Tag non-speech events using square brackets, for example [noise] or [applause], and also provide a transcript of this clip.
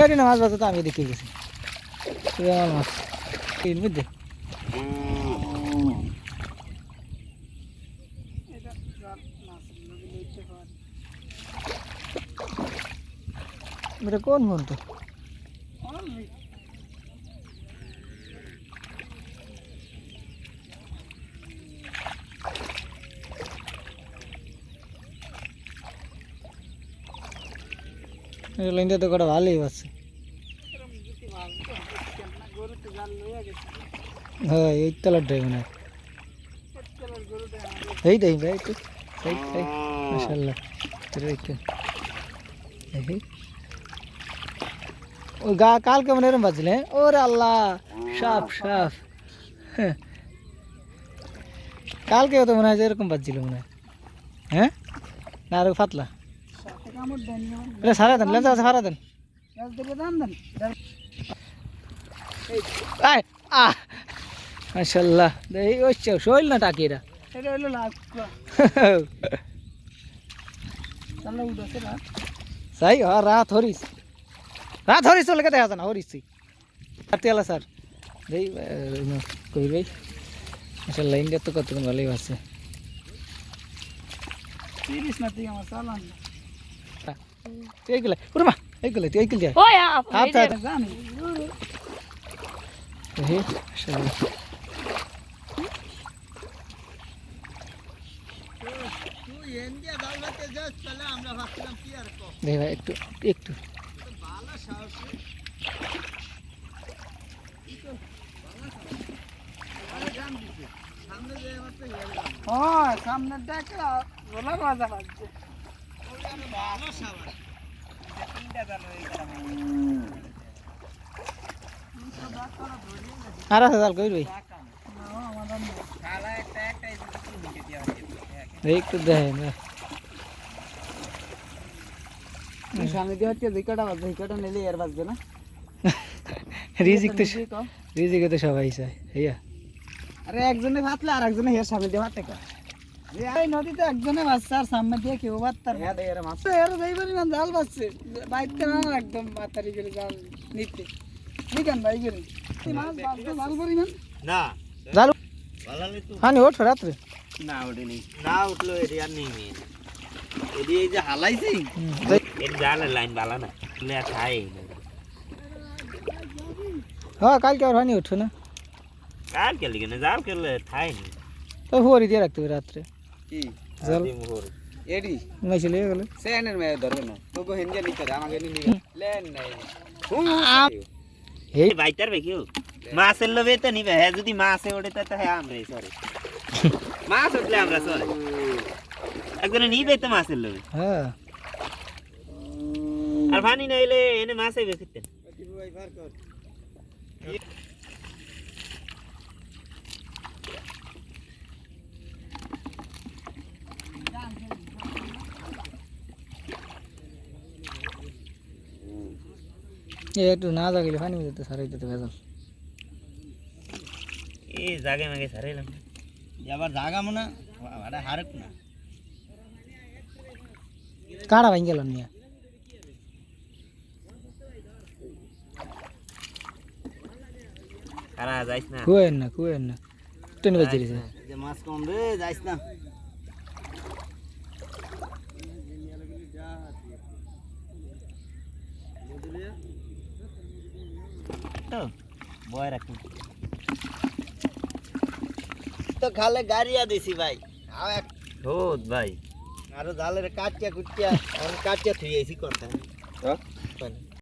এটি না মাছ বাজার তো আমি দেখে গেছি। মাছ। তিন মধ্যে এটা কোন ফোন লাইনটা তো কটা ভালোই পাচ্ছে হ্যাঁ এই কালারটাই মনে হয়। এই দেখ ভাই একটু দেখি ওই গা, কালকে মনে এরম বাজলে ওরে আল্লাহ সাপ সাপ হ্যাঁ। কালকেও তো মনে হয় এরকম বাজছিল মনে হয়। হ্যাঁ? না, আরও পাতলা এটা সারা দেন লেন্স আছে সারা দেন আয় আহ মাশাল্লাহ এই ওই শৈল না টাকি এরা সাই হ রাত হরিস রাত হরিস চলে দেখা যায় না হরিস তেলা স্যার দেই কই ভাই মাশাল্লাহ ইন্ডিয়া তো কতক্ষণ ভালোই আছে এইগুলো ওরে মা এইগুলো তুই এইগুলো দিয়া ওই আপ হাত হাত এই মাশাল্লাহ দেখ ভাই একটু একটু। সামনে বলা আর আছে জাল কই এই একটু দেখেন সামনে দিয়ে হচ্ছে নিলে এর বাজবে না। [laughs] রিজিক তো রিজিকে তো সবাই চায় হইয়া আরে একজনে ভাতলে আর একজনে হের সামনে দিয়ে ভাতে এই নদীতে একজনে বাচ্চা আর সামনে দিয়ে কেউ বাচ্চার হ্যাঁ এর মাছ এর যাই পারি না জাল বাজছে বাইতে না একদম মাতারি গেলে জাল নিতে। নিকেন ভাই গেলে মাছ জাল করি না। না। জাল? হানি ওঠ রাত্রে। না ওঠে নেই। না উঠল এটি আর নেই মেয়ে। এটি এই যে হালাইছি? এর জালের লাইন বালা না। তুলে আর খাই হ্যাঁ কালকে আর হানি উঠো না। জাল খেলে কেন জাল খেলে খাই নি। তো ফরি দিয়ে রাখতে হবে রাত্রে। কি? জাল। মোহর। এডি? মেশে লিয়ে গেলে। সেনের মেয়ে ধরবে না। তোকে আমাকে লেন নাই। বেকিও মাছের লোভে তো নিবে। হ্যাঁ যদি মাছে ওঠে তো হ্যাঁ আমরা সরে মাছ উঠলে আমরা সরে একজনে নিবে তো মাছের লোভে হ্যাঁ। আর পানি না এলে এনে মাছে এই একটু না জাগিলে পানি দিতে সারাই দিতে ভেজাল। এই জাগে মাগে সারাইলাম আবার জাগা মনে আরে হারক না। কাড়া ভাঙ গেল নিয়ে। সারা যাইস না। কুয়েন না কুয়েন না। টেন বাজে দিছে যে মাছ কম রে যাইস না। তো বয় রাখুন। তো খালে গাড়িয়া দিছি ভাই। হোদ ভাই। আরও জালের কাটিয়া কুটিয়া কাটিয়া থুই আইছি করতে